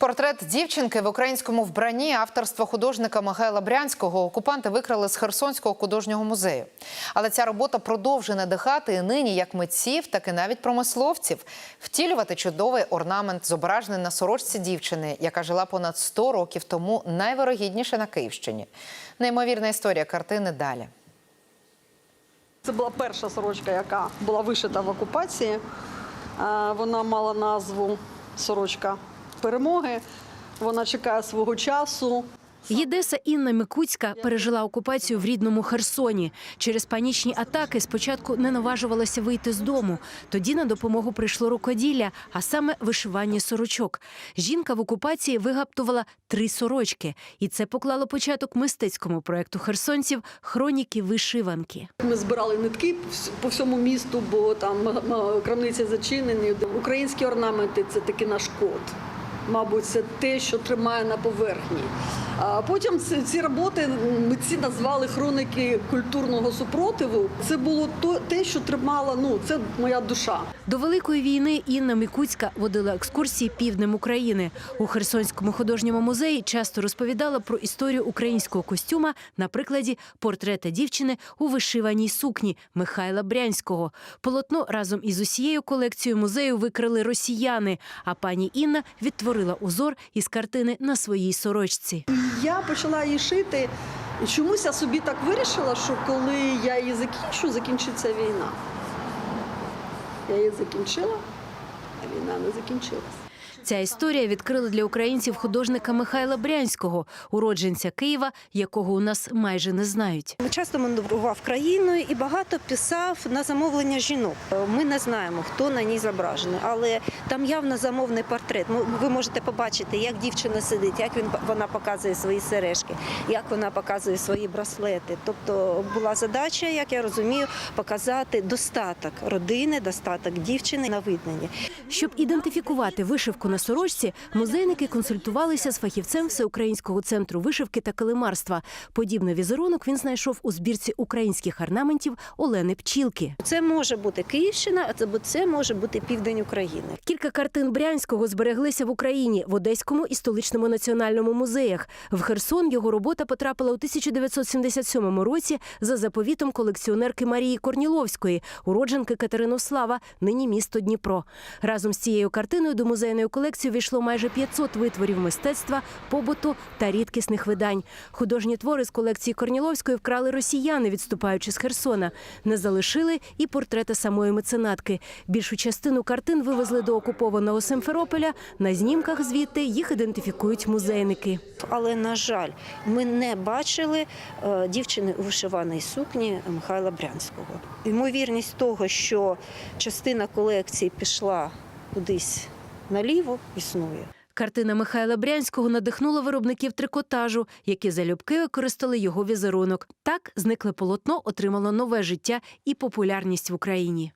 Портрет дівчинки в українському вбранні авторства художника Михайла Брянського окупанти викрали з Херсонського художнього музею. Але ця робота продовжує надихати і нині як митців, так і навіть промисловців втілювати чудовий орнамент, зображений на сорочці дівчини, яка жила понад 100 років тому, найвирогідніше на Київщині. Неймовірна історія картини далі. Це була перша сорочка, яка була вишита в окупації. Е, Вона мала назву сорочка перемоги. Вона чекає свого часу. Єдеса Інна Микуцька пережила окупацію в рідному Херсоні. Через панічні атаки спочатку не наважувалася вийти з дому. Тоді на допомогу прийшло рукоділля, а саме вишивання сорочок. Жінка в окупації вигаптувала три сорочки, і це поклало початок мистецькому проекту херсонців Хроніки вишиванки. Ми збирали нитки по всьому місту, бо там м- м- крамниці зачинені. Українські орнаменти це такий наш код. Мабуть, це те, що тримає на поверхні. А потім ці, роботи митці назвали хроники культурного супротиву. Це було то, те, що тримало, ну це моя душа. До великої війни Інна Мікуцька водила екскурсії півднем України. У Херсонському художньому музеї часто розповідала про історію українського костюма на прикладі портрета дівчини у вишиваній сукні Михайла Брянського. Полотно разом із усією колекцією музею викрили росіяни. А пані Інна відтворила узор із картини на своїй сорочці. Я почала її шити. І чомусь я собі так вирішила, що коли я її закінчу, закінчиться війна. Я її закінчила, а війна не закінчилась. Ця історія відкрила для українців художника Михайла Брянського, уродженця Києва, якого у нас майже не знають. Часто мандрував країною і багато писав на замовлення жінок. Ми не знаємо, хто на ній зображений, але там явно замовний портрет. Ви можете побачити, як дівчина сидить, як він вона показує свої сережки, як вона показує свої браслети. Тобто була задача, як я розумію, показати достаток родини, достаток дівчини на видненні. Щоб ідентифікувати вишивку на сорочці, музейники консультувалися з фахівцем Всеукраїнського центру вишивки та килимарства. Подібний візерунок він знайшов у збірці українських орнаментів Олени Пчілки. Це може бути Київщина, а це, це може бути південь України. Кілька картин Брянського збереглися в Україні в Одеському і столичному національному музеях. В Херсон його робота потрапила у 1977 році за заповітом колекціонерки Марії Корніловської, уродженки Катеринослава, нині місто Дніпро. Разом з цією картиною до музейної колекції війшло майже 500 витворів мистецтва, побуту та рідкісних видань. Художні твори з колекції Корніловської вкрали росіяни, відступаючи з Херсона. Не залишили і портрети самої меценатки. Більшу частину картин вивезли до окупованого Симферополя. На знімках звідти їх ідентифікують музейники. Але на жаль, ми не бачили е, дівчини у вишиваній сукні Михайла Брянського. Ймовірність того, що частина колекції пішла кудись наліво, існує. Картина Михайла Брянського надихнула виробників трикотажу, які залюбки використали його візерунок. Так зникле полотно отримало нове життя і популярність в Україні.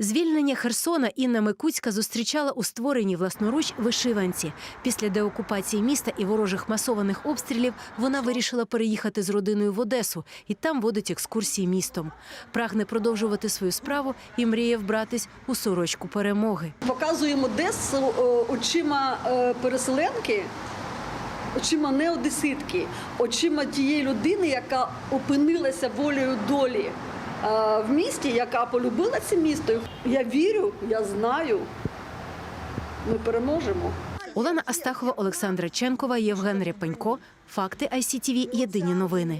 Звільнення Херсона Інна Микуцька зустрічала у створенні власноруч вишиванці. Після деокупації міста і ворожих масованих обстрілів вона вирішила переїхати з родиною в Одесу і там водить екскурсії містом. Прагне продовжувати свою справу і мріє вбратись у сорочку перемоги. Показуємо Одесу е, очима е, переселенки, очима не одеситки, очима тієї людини, яка опинилася волею долі в місті, яка полюбила це місто. Я вірю, я знаю, ми переможемо. Олена Астахова, Олександра Ченкова, Євген Ряпенько. Факти ICTV. Єдині новини.